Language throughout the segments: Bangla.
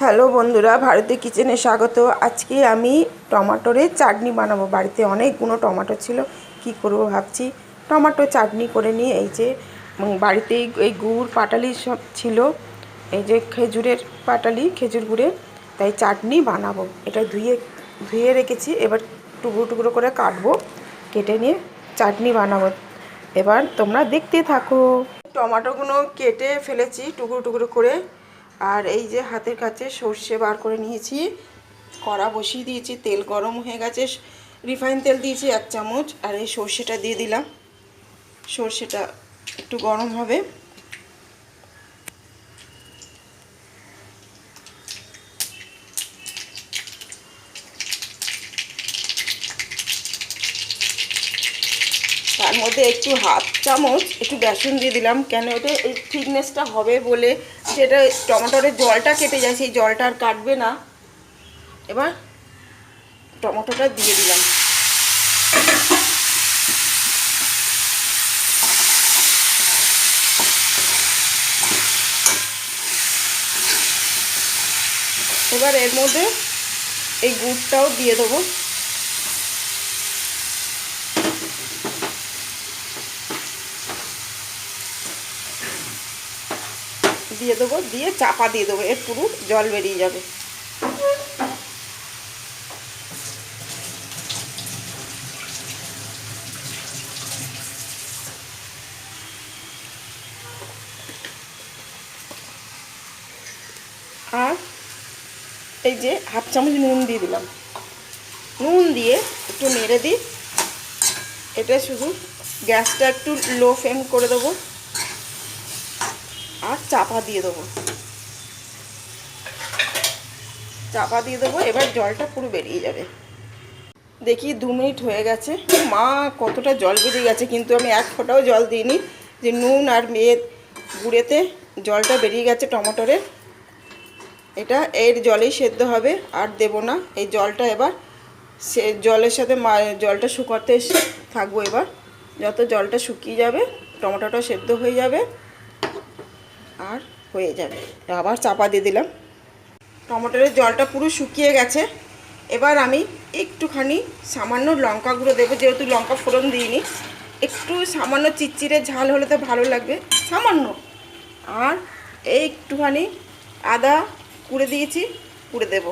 হ্যালো বন্ধুরা ভারতীয় কিচেনে স্বাগত। আজকে আমি টমাটোরের চাটনি বানাবো। বাড়িতে অনেকগুলো টমাটো ছিল কি করব ভাবছি। টমাটো চাটনি করে নিয়ে এই যে উম, বাড়িতেই এই গুড় পাটালি সব ছিল এই যে খেজুরের পাটালি খেজুর গুড়ের তাই চাটনি বানাবো। এটা ধুয়ে ধুয়ে রেখেছি এবার টুকরো টুকরো করে কাটবো কেটে নিয়ে চাটনি বানাবো। এবার তোমরা দেখতে থাকো। টমাটোগুলো কেটে ফেলেছি টুকরো টুকরো করে। আর এই যে হাতের কাছে সর্ষে বার করে নিয়েছি, কড়া বসিয়ে দিয়েছি, তেল গরম হয়ে গেছে, রিফাইন তেল দিয়েছি এক চামচ, আর এই সর্ষেটা দিয়ে দিলাম। সর্ষেটা একটু গরম হবে। তার মধ্যে একটু হাফ চামচ একটু বেসন দিয়ে দিলাম, কেন এটা এই থিকনেসটা হবে বলে যেটা টমেটোরের জলটা কেটে যায়, সেই জলটা আর কাটবে না। এবার টমেটোটা দিয়ে দিলাম। এবার এর মধ্যে এই গুড়টাও দিয়ে দেবো। দিয়ে দেবো, দিয়ে চাপা দিয়ে দেবো, এর পুরো জল বেরিয়ে যাবে। আর এই যে হাফ চামচ নুন দিয়ে দিলাম। নুন দিয়ে একটু নেড়ে দিই। এটা শুধু গ্যাসটা একটু লো ফ্লেম করে দেবো। আর চাপা দিয়ে দেবো। চাপা দিয়ে দেবো, এবার জলটা পুরো বেরিয়ে যাবে। দেখি দু মিনিট হয়ে গেছে। মা, কতটা জল বেরিয়ে গেছে, কিন্তু আমি এক ফোঁটাও জল দিইনি। যে নুন আর মেয়ের গুঁড়েতে জলটা বেরিয়ে গেছে টমেটোরের এটা এর জলেই সেদ্ধ হবে, আর দেব না। এই জলটা এবার সে জলের সাথে মা, জলটা শুকাতে থাকব এবার। যত জলটা শুকিয়ে যাবে, টমেটোটা সেদ্ধ হয়ে যাবে। আর হয়ে যাবে। আবার চাপা দিয়ে দিলাম। টমেটোর জলটা পুরো শুকিয়ে গেছে। এবার আমি একটুখানি সামান্য লঙ্কা গুঁড়ো দেবো, যেহেতু লঙ্কা ফোড়ন দিইনি। একটু সামান্য চিটচিড়ে ঝাল হলে তো ভালো লাগবে। সামান্য। আর এই একটুখানি আদা কুড়ে দিয়েছি, কুড়ে দেব।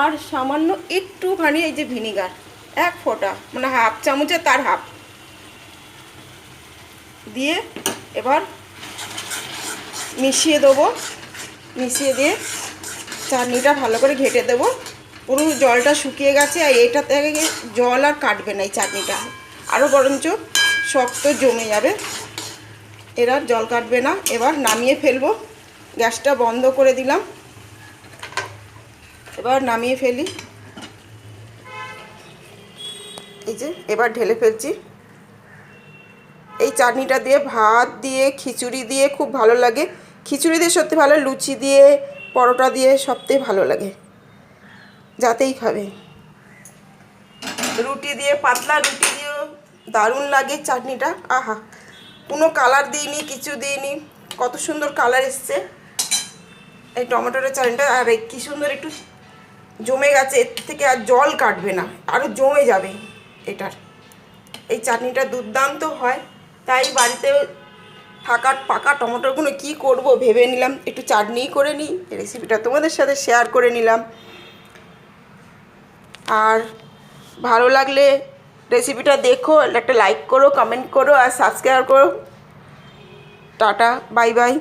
আর সামান্য একটুখানি এই যে ভিনিগার, এক ফোঁটা মানে হাফ চামচে তার হাফ। দিয়ে এবার মিশিয়ে দেবো। মিশিয়ে দিয়ে চাটনিটা ভালো করে ঘেটে দেবো। পুরো জলটা শুকিয়ে গেছে আর এটা থেকে জল আর কাটবে না এই চাটনিটা। আরও বরঞ্চ শক্ত জমে যাবে। এরা জল কাটবে না। এবার নামিয়ে ফেলব। গ্যাসটা বন্ধ করে দিলাম। এবার নামিয়ে ফেলি। এই যে, এবার ঢেলে ফেলছি। এই চাটনিটা দিয়ে ভাত দিয়ে, খিচুড়ি দিয়ে খুব ভালো লাগে। খিচুড়ি দিয়ে সত্যি ভালো, লুচি দিয়ে, পরোটা দিয়ে সবথেকে ভালো লাগে। যাতেই খাবে। রুটি দিয়ে, পাতলা রুটি দিয়েও দারুণ লাগে চাটনিটা। আহা, কোনো কালার দিইনি, কিছু দিইনি। কত সুন্দর কালার এসছে। এই টমেটোর চাটনিটা, আর কী সুন্দর একটু জমে গেছে। এর থেকে আর জল কাটবে না আরও জমে যাবে এটার। এই চাটনিটা দুর্দান্ত হয়। তাই বাড়িতে থাকা পাকা টমেটোগুলো কি করব ভেবে নিলাম। একটু চাটনি করে নিই রেসিপিটা তোমাদের সাথে শেয়ার করে নিলাম। আর ভালো লাগলে রেসিপিটা দেখো, একটা লাইক করো কমেন্ট করো, আর সাবস্ক্রাইব করো। Tata bye bye